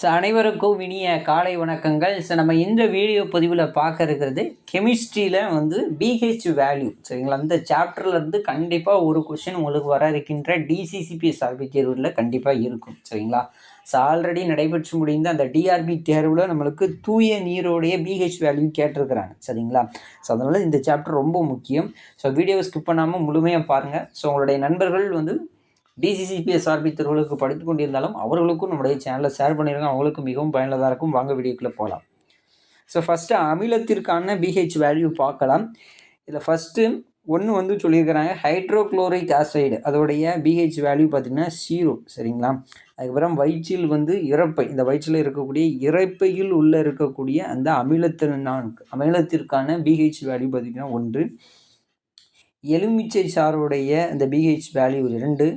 So அனைவருக்கும் இனிய காலை வணக்கங்கள். ஸோ நம்ம இந்த வீடியோ பதிவில் பார்க்க இருக்கிறது கெமிஸ்ட்ரியில் வந்து பிஹெச் வேல்யூ சரிங்களா? அந்த சாப்டர்லேருந்து கண்டிப்பாக ஒரு கொஷின் உங்களுக்கு வர இருக்கின்ற டிசிசிபிஎஸ் ஆர்பி தேர்வில் கண்டிப்பாக இருக்கும். சரிங்களா? ஸோ ஆல்ரெடி நடைபெற்று முடிந்த அந்த டிஆர்பி தேர்வில் நம்மளுக்கு தூய நீரோடைய பிஹெச் வேல்யூ கேட்டிருக்கிறாங்க. சரிங்களா? ஸோ அதனால் இந்த சாப்டர் ரொம்ப முக்கியம். ஸோ வீடியோவை ஸ்கிப் பண்ணாமல் முழுமையாக பாருங்கள் ஸோ உங்களுடைய நண்பர்கள் வந்து டிசிசிபிஎஸ் ஆர்பி தேர்வுகளுக்கு படித்து கொண்டிருந்தாலும் அவர்களுக்கும் நம்முடைய சேனலை ஷேர் பண்ணிடுங்க அவங்களுக்கும் மிகவும் பயனுள்ளதாக இருக்கும். வாங்க வீடியோக்குள்ளே போகலாம் ஸோ ஃபஸ்ட்டு அமிலத்திற்கான பிஹெச் வேல்யூ பார்க்கலாம். இதில் ஃபஸ்ட்டு ஒன்று வந்து சொல்லியிருக்கிறாங்க. ஹைட்ரோக்ளோரிக் ஆசைடு அதோடைய பிஹெச் வேல்யூ பார்த்திங்கன்னா ஜீரோ சரிங்களா? அதுக்கப்புறம் வயிற்றில் வந்து இறப்பை இந்த வயிற்றில் இருக்கக்கூடிய இறப்பையில் உள்ளே இருக்கக்கூடிய அந்த அமிலத்தினான் அமிலத்திற்கான பிஹெச் வேல்யூ பார்த்திங்கன்னா ஒன்று. எலுமிச்சை சாருடைய அந்த பிஹெச் வேல்யூ இரண்டு.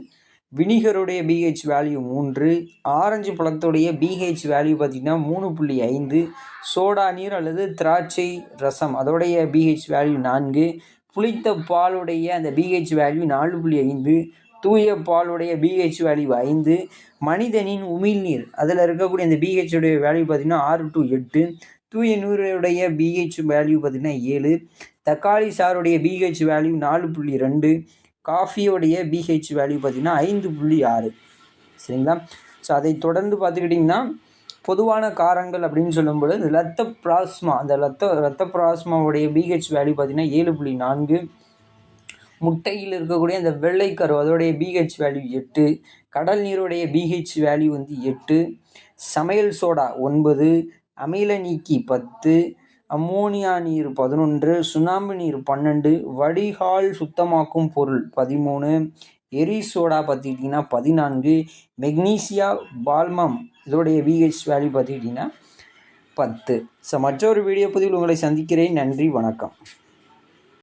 வினிகருடைய பிஹெச் வேல்யூ மூன்று ஆரஞ்சு பழத்துடைய பிஹெச் வேல்யூ பார்த்திங்கன்னா மூணு புள்ளி ஐந்து சோடா நீர் அல்லது திராட்சை ரசம் அதோடைய பிஹெச் வேல்யூ நான்கு புளித்த பாலுடைய அந்த பிஹெச் வேல்யூ நாலு புள்ளி ஐந்து தூய பாலுடைய பிஹெச் வேல்யூ ஐந்து மனிதனின் உமிழ்நீர் அதில் இருக்கக்கூடிய அந்த பிஹெச் உடைய வேல்யூ பார்த்திங்கன்னா ஆறு டு எட்டு தூய நீருடைய பிஹெச் வேல்யூ பார்த்திங்கன்னா ஏழு தக்காளி சாருடைய பிஹெச் வேல்யூ நாலு புள்ளி ரெண்டு காஃபியோடைய பிஹெச் வேல்யூ பார்த்திங்கன்னா ஐந்து புள்ளி ஆறு. சரிங்களா? ஸோ அதை தொடர்ந்து பார்த்துக்கிட்டிங்கன்னா பொதுவான காரங்கள் அப்படின்னு சொல்லும்பொழுது இந்த ரத்த பிளாஸ்மா அந்த ரத்த ரத்த பிளாஸ்மாவுடைய பிஹெச் வேல்யூ பார்த்திங்கன்னா ஏழு புள்ளி நான்கு. முட்டையில் இருக்கக்கூடிய அந்த வெள்ளைக்கரு அதோடைய பிஹெச் வேல்யூ எட்டு. கடல் நீருடைய பிஹெச் வேல்யூ வந்து எட்டு. சமையல் சோடா ஒன்பது. அமில நீக்கி பத்து. அம்மோனியா நீர் பதினொன்று சுண்ணாம்பு நீர் பன்னெண்டு வடிகால் சுத்தமாக்கும் பொருள் பதிமூணு எரி சோடா பார்த்துக்கிட்டிங்கன்னா பதினான்கு மெக்னீசியா பால்மம் இதோடைய விஹெச் வேல்யூ பார்த்துக்கிட்டிங்கன்னா பத்து. ஸோ மற்றொரு வீடியோ பதிவில் உங்களை சந்திக்கிறேன். நன்றி வணக்கம்.